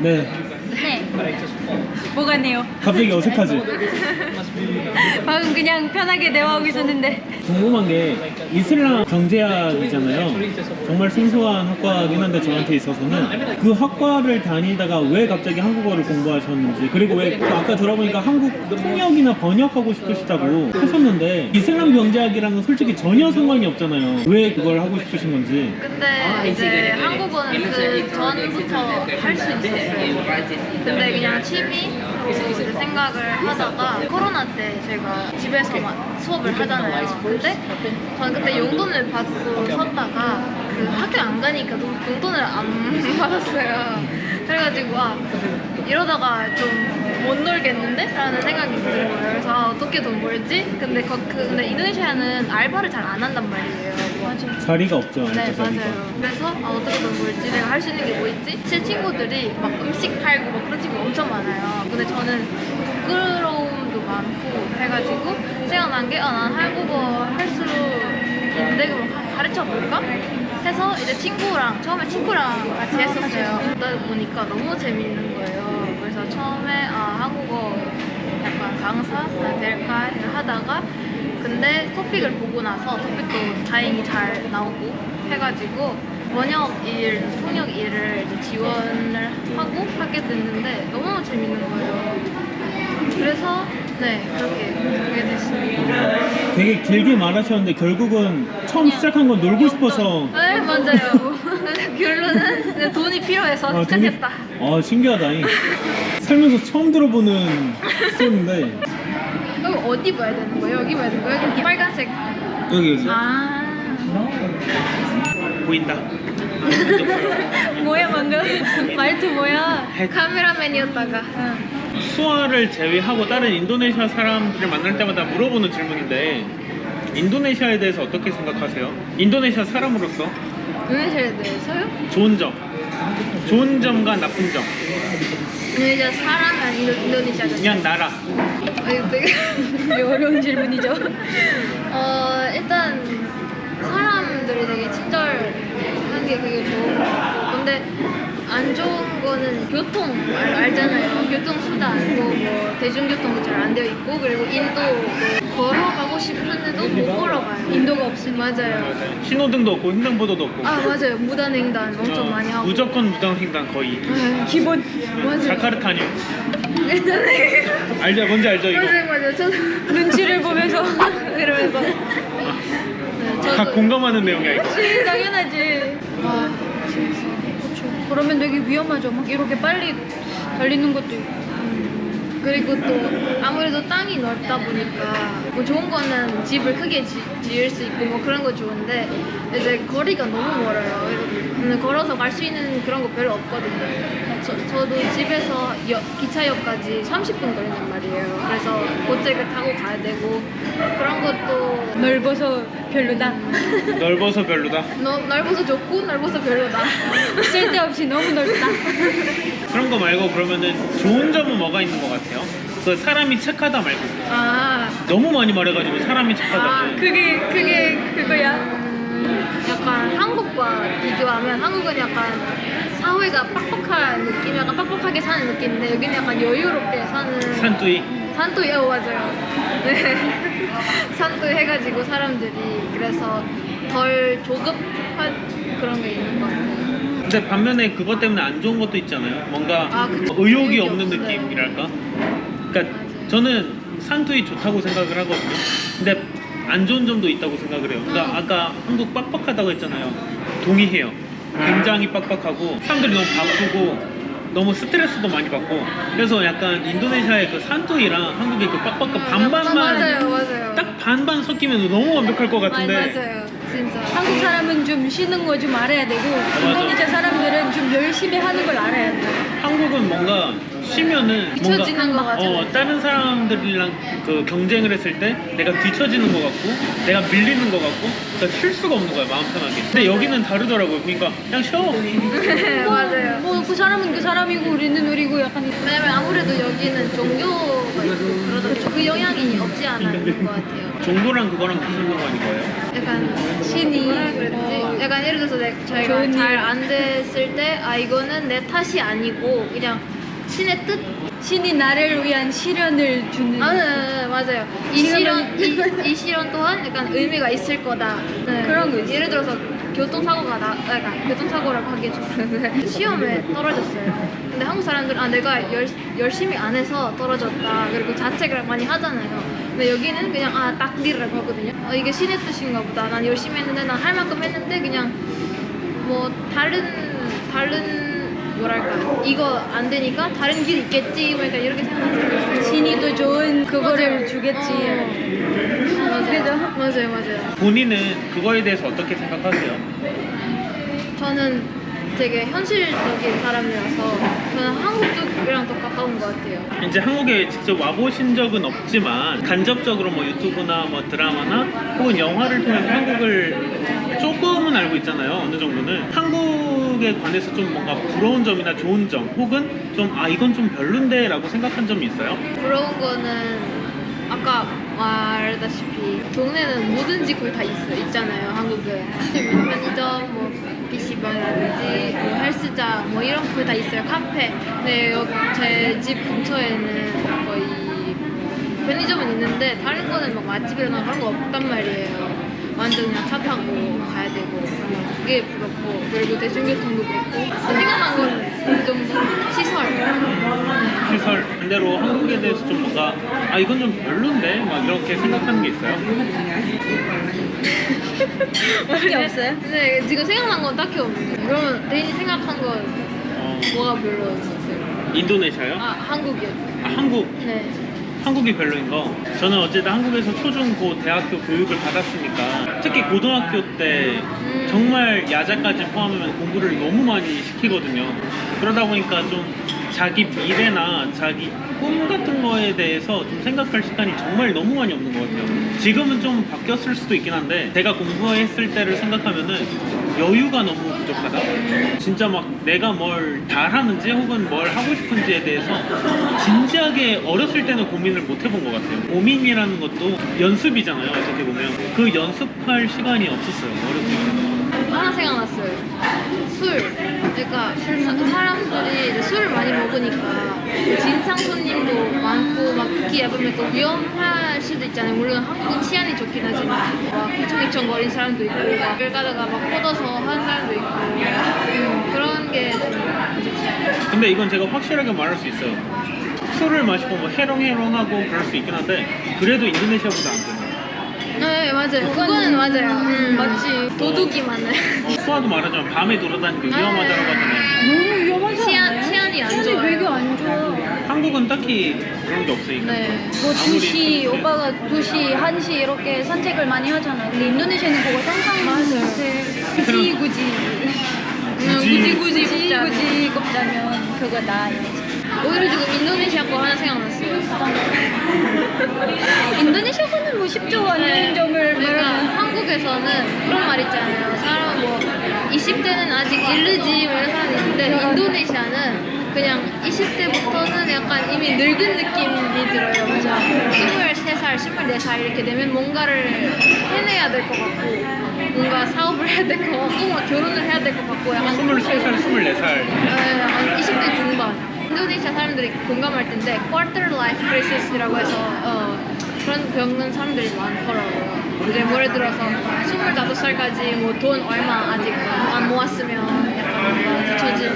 네. 네. 뭐가 네요? 갑자기 어색하지? 방금 그냥 편하게 대화하고 있었는데. 궁금한 게 이슬람 경제학이잖아요. 정말 생소한 학과긴 한데 저한테 있어서는 그 학과를 다니다가 왜 갑자기 한국어를 공부하셨는지 그리고 왜 아까 들어보니까 한국 통역이나 번역하고 싶으시다고 하셨는데 이슬람 경제학이랑은 솔직히 전혀 상관이 없잖아요. 왜 그걸 하고 싶으신 건지. 근데 이제 한국어는 그 전부터 할 수 있었어요. 근데 그냥 취미로 이제 생각을 하다가 코로나 때 제가 집에서만 수업을 하잖아요. 근데 저는 그때 용돈을 받고 섰다가 그 학교 안 가니까 돈- 용돈을 안 받았어요. 그래가지고 아 이러다가 좀 못 놀겠는데? 라는 생각이 거예요. 그래서 아, 어떻게 돈 벌지? 근데, 거, 그, 근데 인도네시아는 알바를 잘 안 한단 말이에요. 맞아. 자리가 없죠. 네 자리가. 맞아요. 그래서 아, 어떻게 돈 벌지? 내가 할 수 있는 게 뭐 있지? 제 친구들이 막 음식 팔고 막 그런 친구 엄청 많아요. 근데 저는 부끄러움도 많고 해가지고 생각난 게 아, 난 한국어 할 수 있는데 그럼 가- 가르쳐 볼까? 해서 이제 친구랑 처음에 친구랑 같이 했었어요. 그러다 보니까 너무 재밌는 거예요. 그래서 처음에 아 한국어 약간 강사 될까 하다가 근데 토픽을 보고 나서 토픽도 다행히 잘 나오고 해가지고 번역 일, 통역 일을 지원을 하고 하게 됐는데 너무 재밌는 거예요. 그래서 네 그렇게 하게 됐습니다. 되게 길게 말하셨는데 결국은 처음 시작한 건 놀고 싶어서 네 맞아요. 결론은 돈이 필요해서 아, 돈이- 시작했다. 아 신기하다. 살면서 처음 들어보는 스토리인데 여기 어디 봐야 되는 거예요? 여기 봐야 되는 거예요? 여기 빨간색. 여기 여기 아 보인다. 뭐야 방금? 말투 뭐야? 카메라맨이었다가. 수아를 제외하고 다른 인도네시아 사람들을 만날 때마다 물어보는 질문인데 인도네시아에 대해서 어떻게 생각하세요? 인도네시아 사람으로서 인도네시아에 대해서요? 좋은 점, 좋은 점과 나쁜 점, 인도네시아 사람 아니 인도, 인도네시아 자체. 그냥 나라. 아니, 되게 되게 어려운 질문이죠. 어 일단 사람들이 되게 친절한 게 되게 좋은 것 같고 근데 안 좋은 거는 교통 알, 알잖아요 교통 수단도 뭐 대중교통도 잘 안 되어 있고 그리고 인도 뭐 걸어가고 싶은데도 못 인도가 없으니 맞아요 신호등도 없고 횡단보도도 없고 아 맞아요 무단횡단 엄청 어, 많이 하고 무조건 무단횡단 거의. 아, 기본 맞아요 자카르타 아니에요? 알죠? 뭔지 알죠 이거? 맞아요 맞아요 저도 눈치를 보면서 이러면서 네, 다 공감하는 내용이야 이거. 당연하지. 아, 그렇죠. 그러면 되게 위험하죠. 막 이렇게 빨리 달리는 것도 있고. 그리고 또 아무래도 땅이 넓다 보니까 뭐 좋은 거는 집을 크게 지, 지을 수 있고 뭐 그런 거 좋은데 이제 거리가 너무 멀어요. 그래서 저는 걸어서 갈 수 있는 그런 거 별로 없거든요. 저, 저도 집에서 역, 기차역까지 30분 걸린단 말이에요. 그래서 고잭을 타고 가야 되고 그런 것도 넓어서 별로다. 넓어서 별로다. 너, 넓어서 좋고 넓어서 별로다. 쓸데없이 너무 넓다. 그런 거 말고 그러면은 좋은 점은 뭐가 있는 것 같아요? 그 사람이 착하다 말고 아, 너무 많이 말해가지고 사람이 아 착하다. 그게 그게 그거야. 음, 약간 한국과 비교하면 한국은 약간 사회가 빡빡한 느낌, 약간 빡빡하게 사는 느낌인데 여기는 약간 여유롭게 사는 산뚜이. 산토이 어 맞아요. 네. 산토이 해가지고 사람들이 그래서 덜 조급한 그런 게 있는 것 같아요. 근데 반면에 그것 때문에 안 좋은 것도 있잖아요. 뭔가 아, 그쵸. 의욕이 의욕이 없는 없어요. 느낌이랄까. 그러니까 맞아요. 저는 산투이 좋다고 생각을 하거든요. 근데 안 좋은 점도 있다고 생각을 해요. 그러니까 음. 아까 한국 빡빡하다고 했잖아요. 동의해요. 굉장히 빡빡하고 사람들이 너무 바쁘고 너무 스트레스도 많이 받고 그래서 약간 인도네시아의 그 산투이랑 한국의 그 빡빡한 음, 반반만 맞아요, 맞아요. 딱 반반 섞이면 너무 완벽할 것 같은데 맞아요, 진짜. 한국 사람은 좀 쉬는 거 좀 알아야 되고 인도네시아 사람들은 좀 열심히 하는 걸 알아야 돼. 한국은 뭔가 쉬면은 뭔가 뒤처지는 것 같아요. 어, 다른 사람들이랑 그 경쟁을 했을 때 내가 뒤처지는 것 같고 내가 밀리는 것 같고 그러니까 쉴 수가 없는 거야 마음 편하게 근데 여기는 다르더라고요 그러니까 그냥 쉬어 맞아요. 뭐그 사람은 그 사람이고 우리는 우리고 약간 왜냐면 아무래도 여기는 종교가 있고 그러다 보니까 그 영향이 없지 않아 있는 것 같아요. 정보랑 그거랑 무슨 상관인 거예요? 약간 신이? 어, 약간 예를 들어서 내, 저희가 잘 일. 안 됐을 때 아 이거는 내 탓이 아니고 그냥 신의 뜻? 신이 나를 위한 시련을 주는 아, 네, 네, 맞아요. 이 시련, 이, 이 시련 또한 약간 의미가 있을 거다. 네. 그런 거 있어요. 예를 들어서 교통사고가 나, 약간 교통사고라고 하기 좀 그런데 시험에 떨어졌어요. 사람들은 아 내가 열, 열심히 안 해서 떨어졌다. 그리고 자책을 많이 하잖아요. 근데 여기는 그냥 아 딱디라고 하거든요. 어, 이게 신의 뜻인가 보다. 난 열심히 했는데 난 할 만큼 했는데 그냥 뭐 다른 다른 뭐랄까 이거 안 되니까 다른 길 있겠지. 뭐 약간 이렇게 생각하는 신이 더 좋은 그거를 맞아요. 주겠지. 어. 맞아요. 맞아요, 맞아요. 본인은 그거에 대해서 어떻게 생각하세요? 저는 되게 현실적인 사람이라서 저는 한국 쪽이랑 더 가까운 것 같아요. 이제 한국에 직접 와보신 적은 없지만 간접적으로 뭐 유튜브나 뭐 드라마나 혹은 영화를 통해서 한국을 조금은 알고 있잖아요 어느 정도는 한국에 관해서 좀 뭔가 부러운 점이나 좋은 점 혹은 좀 아 이건 좀 별론데 라고 생각한 점이 있어요? 부러운 거는 아까 말다시피 동네는 뭐든지 거의 다 있어 있잖아요 한국은 편의점 뭐 PC방이라든지 뭐 헬스장 뭐 이런 거 거의 다 있어요. 카페. 근데 제 집 근처에는 거의 편의점은 있는데 다른 거는 막 맛집이나 그런 거 없단 말이에요. 완전 그냥 차 타고 가야 되고. 그게 부럽고. 그리고 대중교통도 그렇고. 생각난 거는 그 정도 시설. 시설 반대로 한국에 대해서 좀 뭔가 아 이건 좀 별론데? 막 이렇게 생각하는 게 있어요? 밖에 없어요? 근데 지금 생각난 건 딱히 없는데 그러면 대인이 생각한 건 어, 뭐가 별로였어요? 인도네시아요? 아 한국이요. 아, 한국 네. 한국이 별로인 거 저는 어쨌든 한국에서 초중 고 대학교 교육을 받았으니까 특히 고등학교 때 음. 정말 야자까지 포함하면 공부를 너무 많이 시키거든요 그러다 보니까 좀 자기 미래나 자기 꿈 같은 거에 대해서 좀 생각할 시간이 정말 너무 많이 없는 것 같아요 지금은 좀 바뀌었을 수도 있긴 한데 제가 공부했을 때를 생각하면은 여유가 너무 부족하다 진짜 막 내가 뭘 잘하는지 혹은 뭘 하고 싶은지에 대해서 진지하게 어렸을 때는 고민을 못 해본 것 같아요. 고민이라는 것도 연습이잖아요. 어떻게 보면 그 연습할 시간이 없었어요. 어렸을 때. 하나 생각났어요. 술. 그러니까 사, 사람들이 이제 술을 많이 먹으니까 진상 손님도 많고 막 특히 얇으면 또 위험할 수도 있잖아요. 물론 한국은 치안이 좋긴 하지만 막 휘청휘청거리는 사람도 있고 막길 가다가 막 뻗어서 하는 사람도 있고 음, 그런 게좀 좋지. 근데 이건 제가 확실하게 말할 수 있어요. 술을 마시고 뭐 해롱해롱하고 그럴 수 있긴 한데 그래도 인도네시아보다 안 돼요. 네 맞아요. 그거는 맞아요. 음, 맞지. 도둑이 많아요. 어, 수아도 말하자면 밤에 돌아다니고 네. 위험하다고 하잖아요. 너무 위험하지 치안 않아요? 치안이 안 치안이 좋아요. 되게 안 좋아. 한국은 딱히 그런 게 없으니까. 네. 뭐 아무리 2시, 그렇게- 오빠가 2시, 1시 이렇게 산책을 많이 하잖아. 근데 인도네시아는 그거 상상. 못해. 굳이, 굳이. 굳이 굳이 굳이. 굳이 굽자면 그거다. 이거지. 오히려 지금 인도네시아 거 하나 생각났어요. 인도네시아 거는 뭐 10조 원 여행점을 그러니까 말하면 한국에서는 그런 말 있잖아요. 사람 뭐 20대는 아직 이르지 뭐 이런 사람이 있는데 인도네시아는 그냥 20대부터는 약간 이미 늙은 느낌이 들어요. 맞아. 23살, 24살 이렇게 되면 뭔가를 해내야 될 것 같고 뭔가 사업을 해야 될 것 같고 뭐 결혼을 해야 될 것 같고 약간 23살, 24살. 네, 한 20대 중반. 인도네시아 사람들이 공감할 텐데 quarter life crisis이라고 해서 어, 그런 겪는 사람들이 많더라고요. 이제 뭐 예를 들어서 25살까지 뭐 돈 얼마 아직 안 모았으면 약간 뭔가 뒤처진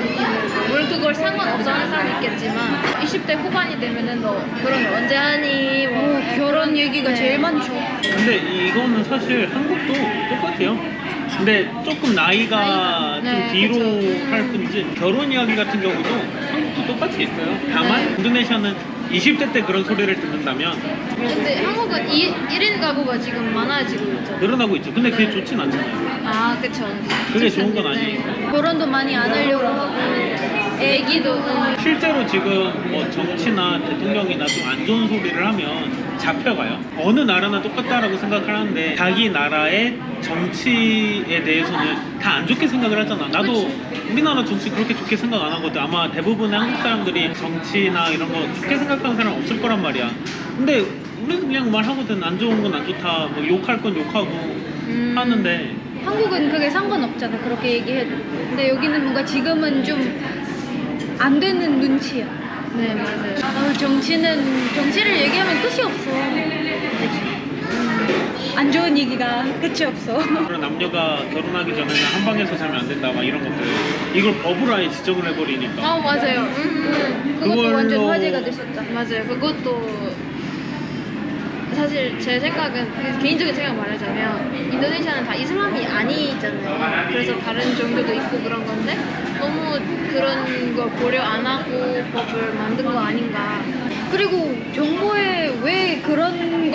물론 그걸 상관없어 하는 사람도 있겠지만 20대 후반이 되면은 너 결혼 언제 하니 뭐 어, 결혼 얘기가 네. 제일 많죠. 근데 이거는 사실 한국도 똑같아요. 근데 조금 나이가 나이가, 좀 네, 뒤로 그쵸. 할 뿐이지 결혼 이야기 같은 경우도 한국도 똑같이 있어요. 다만 네. 인도네시아는 20대 때 그런 소리를 듣는다면 근데 한국은 이, 1인 가구가 지금 많아지고 있죠. 늘어나고 있죠. 근데 그게 네. 좋진 않잖아요. 아 그쵸. 그게 좋은 건 네. 아니에요. 결혼도 많이 안 하려고 하고. 애기도 음, 실제로 지금 뭐 정치나 대통령이나 좀 안 좋은 소리를 하면 잡혀가요. 어느 나라나 똑같다라고 생각을 하는데 자기 나라의 정치에 대해서는 다 안 좋게 생각을 하잖아. 나도 우리나라 정치 그렇게 좋게 생각 안 하거든. 아마 대부분의 한국 사람들이 정치나 이런 거 좋게 생각하는 사람 없을 거란 말이야. 근데 우리는 그냥 말하거든 안 좋은 건 안 좋다 뭐 욕할 건 욕하고 음. 하는데 한국은 그게 상관없잖아 그렇게 얘기해도 근데 여기는 뭔가 지금은 좀 안 되는 눈치야 네 맞아요. 어, 정치는 정치를 얘기하면 끝이 없어 음, 안 좋은 얘기가 끝이 없어 그런 남녀가 결혼하기 전에는 한 방에서 살면 안 된다 막 이런 것들 이걸 법으로 아예 지정을 해버리니까 어 맞아요. 음, 그것도 그걸로- 완전 화제가 됐었다 맞아요. 그것도 사실 제 생각은 그 개인적인 생각 말하자면 인도네시아는 다 이슬람이 아니잖아요. 그래서 다른 종교도 있고 그런 건데 너무 그런 거 고려 안 하고 법을 만든 거 아닌가. 그리고 정보에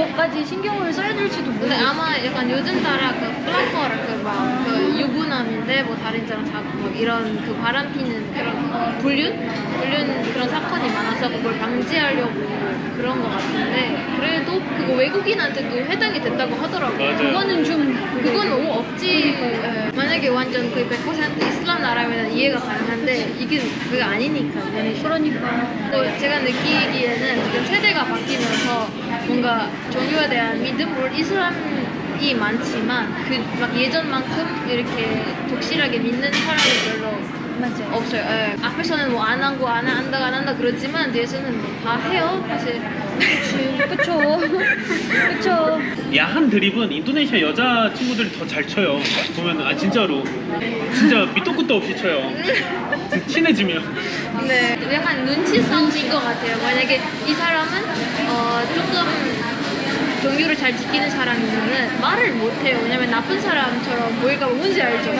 것까지 신경을 써야 될지도 근데 모르겠어 아마 약간 요즘 따라 그 플라커라 그막 그 유부남인데 뭐 다른 사람 잡고 뭐 이런 그 바람 피는 그런 불륜 불륜 그런 사건이 많아서 그걸 방지하려고 그런 것 같은데 그래도 그거 외국인한테도 해당이 된다고 하더라고요. 맞아요. 그거는 좀 그건 너무 억지. 예. 만약에 완전 100% 이슬람 나라면 이해가 가능한데 이게 그게 아니니까. 그러니까 또 제가 느끼기에는 지금 세대가 바뀌면서 뭔가 종교에 대한 믿음, 물론 이슬람이 많지만 그 막 예전만큼 이렇게 독실하게 믿는 사람이 별로 맞아요 없어요. 예. 앞에서는 뭐안 하고 안 한다 안 한다 그러지만 뒤에서는 뭐 다 해요. 사실. 그쵸 그쵸 야한 드립은 인도네시아 여자 친구들이 더 잘 쳐요 보면 아 진짜로 진짜 밑도 끝도 없이 쳐요 친해지면 네, 약간 눈치 싸움인 것 같아요. 만약에 이 사람은 어, 조금 종교를 잘 지키는 사람이면은 말을 못해요. 왜냐면 나쁜 사람처럼 보일까 봐 뭔지 알죠?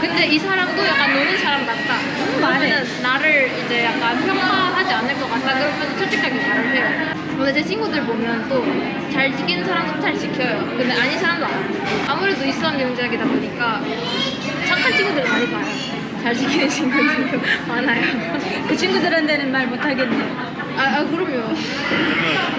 근데 이 사람도 약간 노는 사람 같다. 말해. 그러면은 나를 이제 약간 평가하지 않을 것 같다. 그러면 솔직하게 말을 해요. 근데 제 친구들 보면 또 잘 지키는 사람도 잘 지켜요. 근데 아닌 사람도 알아요. 아무래도 이슬람 명작이다 보니까 착한 친구들 많이 봐요. 잘 지키는 친구들도 많아요. 그 친구들한테는 말 못하겠네 아, 아 그럼요.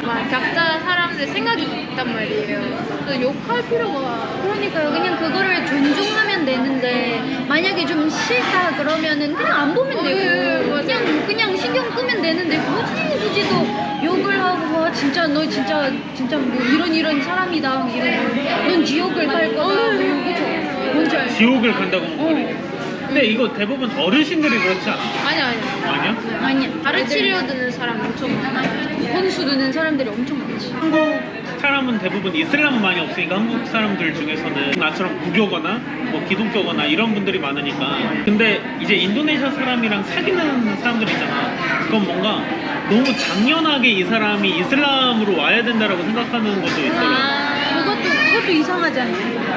막 각자 사람들 생각이 있단 말이에요. 또 욕할 필요가 그러니까요 그냥 그거를 존중하면 되는데 만약에 좀 싫다 그러면은 그냥 안 보면 어, 되고 예, 예, 맞아요. 그냥 그냥 신경 끄면 되는데 굳이 굳이 또 욕을 하고 와 진짜 너 진짜 진짜 뭐 이런 이런 사람이다 이러고 넌 지옥을 갈 거다 뭐 그죠 뭔지 알죠? 지옥을 간다고 어. 말해 근데 이거 대부분 어르신들이 그렇지 않아? 아니 아니. 아니야? 아니야 가르치려 드는 사람 엄청 많아요. 혼수 드는 사람들이 엄청 많지 한국 사람은 대부분 이슬람은 많이 없으니까 한국 사람들 중에서는 나처럼 무교거나 뭐 기독교거나 이런 분들이 많으니까 근데 이제 인도네시아 사람이랑 사귀는 사람들 있잖아 그건 뭔가 너무 당연하게 이 사람이 이슬람으로 와야 된다라고 생각하는 것도 있더라고 아, 그것도 그것도 이상하잖아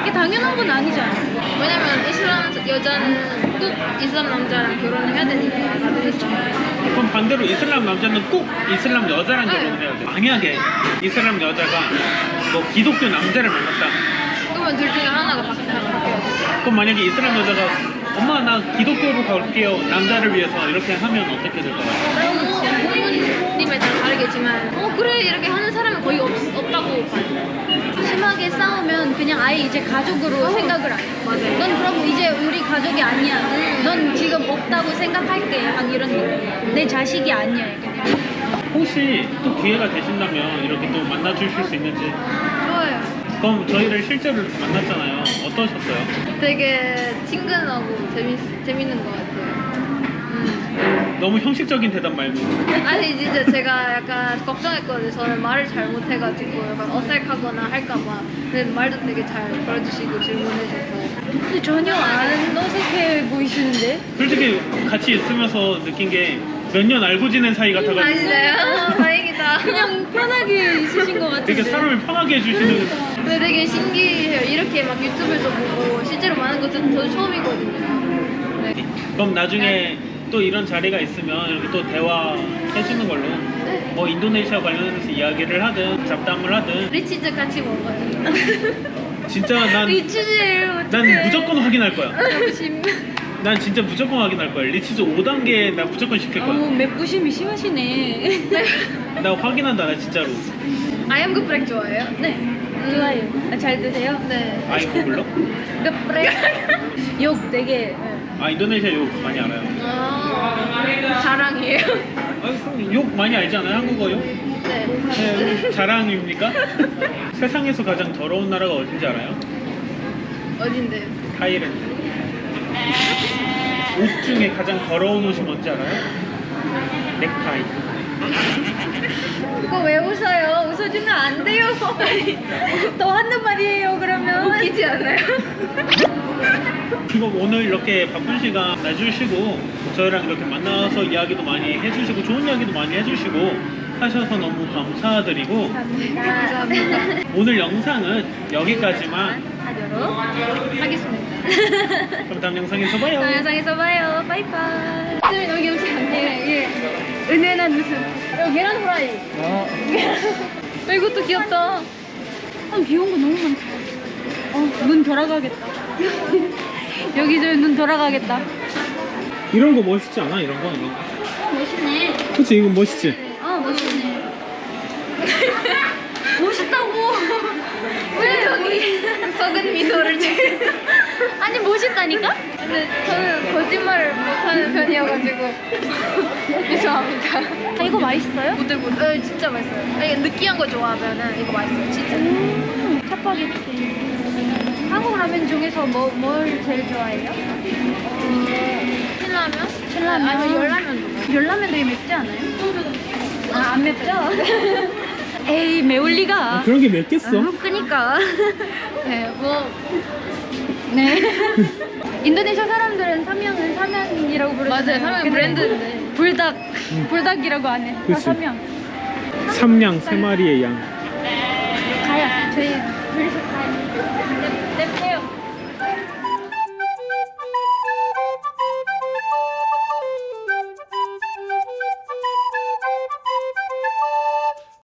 이게 당연한 건 아니잖아 왜냐면 이슬람 여자는 꼭 이슬람 남자랑 결혼을 해야 되니까 다들 했잖아요. 그럼 반대로 이슬람 남자는 꼭 이슬람 여자랑 네. 결혼을 해야 돼 만약에 이슬람 여자가 뭐 기독교 남자를 만났다 그러면 둘 중에 하나가 바- 바뀌어야 돼. 그럼 만약에 이슬람 여자가 엄마 나 기독교로 갈게요 남자를 위해서 이렇게 하면 어떻게 될? 부 모님에 따라 다르겠지만 어 그래 이렇게 하는 사람은 거의 없, 없다고 봐요. 심하게 싸우면 그냥 아예 이제 가족으로 생각을 안 해. 맞아요. 넌 그럼 이제 우리 가족이 아니야. 넌 지금 없다고 생각할게. 약간 이런 느낌. 내 자식이 아니야. 이런. 혹시 또 기회가 되신다면 이렇게 또 만나 주실 수 있는지 좋아요. 그럼 저희를 실제로 만났잖아요 어떠셨어요? 되게 친근하고 재밌 재밌는 것 같아요. 음. 너무 형식적인 대답 말고 아니 진짜 제가 약간 걱정했거든요. 저는 말을 잘 못해가지고 약간 어색하거나 할까봐. 근데 말도 되게 잘 걸어주시고 질문해줘서. 근데 전혀 안 어색해 보이시는데? 솔직히 같이 있으면서 느낀 게 몇 년 알고 지낸 사이 같아가지고 아니세요? 다행이다. 그냥 편하게 있으신 것 같은데. 되게 사람을 편하게 해주시는 근데 되게 신기해요. 이렇게 막 유튜브에서 보고 실제로 많은 것은 저도 처음이거든요. 네. 그럼 나중에 또 이런 자리가 있으면 이렇게 또 대화 해주는 걸로 네. 뭐 인도네시아 관련해서 이야기를 하든 잡담을 하든 리치즈 같이 먹어요. 진짜 난, 리치즈예요. 난 무조건 확인할 거야 점심. 난 진짜 무조건 확인할 거야 리치즈 5단계 나 무조건 시킬 어우 거야 맵부심이 심하시네. 나 확인한다 나 진짜로 아이엠 브렉 좋아해요? 네. 좋아요. 아, 잘 드세요? 네. 아이고 몰라? 급브레. 욕 되게. 네. 아 인도네시아 욕 많이 알아요 아, 자랑이에요. 아, 욕 많이 알잖아요, 한국어 욕? 네. 네, 자랑입니까? 세상에서 가장 더러운 나라가 어딘지 알아요? 어딘데? 타이랜드. 옷 중에 가장 더러운 옷이 뭔지 알아요? 넥타이. 그거 왜 웃어요? 웃어주면 안 돼요. 더 한단 말이에요, 그러면. 웃기지 않아요? 이거 오늘 이렇게 바쁜 시간 내주시고 저희랑 이렇게 만나서 이야기도 많이 해주시고 좋은 이야기도 많이 해주시고 하셔서 너무 감사드리고 감사합니다. 오늘 영상은 여기까지만 하도록 하겠습니다. 그럼 다음 영상에서 봐요. 다음 영상에서 봐요. 바이바이. 쌤 여기 음식 안 돼. 예. 은은한 웃음. 여기 계란 후라이. 어. 어, 이것도 귀엽다. 아, 귀여운 거 너무 많다. 어, 눈 돌아가겠다. 여기저기 눈 돌아가겠다. 이런 거 멋있지 않아? 이런 거 이런 거. 멋있네. 그치 이건 멋있지? 아, 멋있네. 멋있다고. 왜 저기 썩은 미소를 지금. 아니, 멋있다니까? 근데 저는 거짓말을 못하는 편이어가지고 죄송합니다. 아, 이거 맛있어요? 부들부들. 네, 진짜 맛있어요. 아니, 느끼한 거 좋아하면은 이거 맛있어요. 진짜. 음, 짜파게티. 한국 라면 중에서 뭐, 뭘 제일 좋아해요? 신라면? 신라면. 아니면 열라면도. 열라면 되게 맵지 않아요? 아, 안 맵죠? 에이, 매울 리가. 아, 그런 게 써? 아, 그니까. 네, 뭐 네. 인도네시아 사람들은 삼양은 삼양이라고 부르는데 맞아요. 삼양 그렇죠? 브랜드인데. 음. 불닭 음. 불닭이라고 안 해. 다 삼양. 삼양 세 마리의 양. 가야 저희 둘이서.